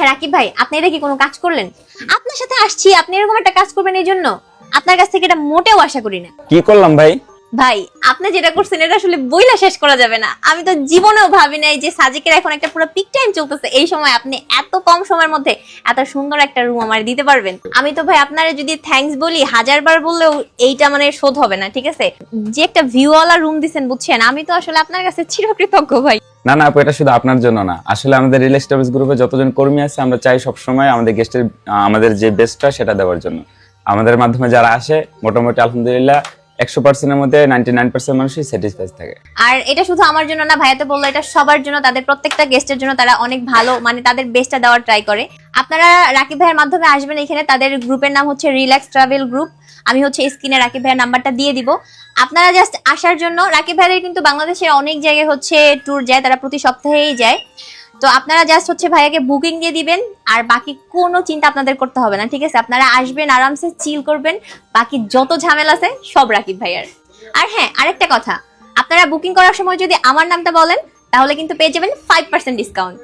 আচ্ছা রাকিব ভাই, আপনি এটা কি কোনো কাজ করলেন? আপনার সাথে আসছি, আপনি এরকম একটা কাজ করবেন এই জন্য। আপনার কাছ থেকে এটা মোটেও আশা করি না। কি করলাম ভাই? ভাই, আপনি যেটা করছেন, এটা আসলে বইলা শেষ করা যাবে না। আমি তো জীবনেও ভাবি নাই যে সাজিকের এখন একটা পুরো পিক টাইম চলতেছে। এই সময় আপনি এত কম সময়ের মধ্যে এত সুন্দর একটা রুম আমার দিতে পারবেন। আমি তো ভাই আপনারা যদি থ্যাঙ্কস বলি, হাজারবার বললেও এইটা মানে শোধ হবে না, ঠিক আছে? যে একটা ভিউওয়ালা রুম দিছেন, বুঝছেন? আমি তো আসলে আপনার কাছে চিরকৃতজ্ঞ ভাই। না না আপু, এটা শুধু আপনার জন্য না। আসলে আমাদের রিয়েল এস্টাবলিশ গ্রুপে যতজন কর্মী আছে, আমরা চাই সব সময় আমাদের গেস্টের আমাদের যে বেস্টটা সেটা দেওয়ার জন্য। আমাদের মাধ্যমে যারা আসে, মোটামুটি আলহামদুলিল্লাহ একশো পার্সেন্টের মধ্যে নাইনটি নাইন পার্সেন্ট মানুষই স্যাটিসফাইড থাকে। আর এটা শুধু আমার জন্য না, ভাইয়া বলল এটা সবার জন্য, তাদের প্রত্যেকটা গেস্টের জন্য তারা অনেক ভালো মানে তাদের বেস্টটা দেওয়ার ট্রাই করে। আপনারা রাকিব ভাইয়ের মাধ্যমে আসবেন এখানে, তাদের গ্রুপের নাম হচ্ছে রিল্যাক্স ট্রাভেল গ্রুপ আমি হচ্ছে স্ক্রিনে রাকিব ভাইয়ের নাম্বারটা দিয়ে দিব। আপনারা জাস্ট আসার জন্য, রাকিব ভাইয়ের কিন্তু বাংলাদেশের অনেক জায়গায় হচ্ছে ট্যুর যায়, তারা প্রতি সপ্তাহেই যায়। তো আপনারা জাস্ট হচ্ছে ভাইয়াকে বুকিং দিয়ে দিবেন, আর বাকি কোনো চিন্তা আপনাদের করতে হবে না, ঠিক আছে? আপনারা আসবেন, আরামসে চিল করবেন, বাকি যত ঝামেলা আছে, সব রাখি ভাইয়ার। আর হ্যাঁ আরেকটা কথা, আপনারা বুকিং করার সময় যদি আমার নামটা বলেন, তাহলে কিন্তু পেয়ে যাবেন ফাইভ পার্সেন্ট ডিসকাউন্ট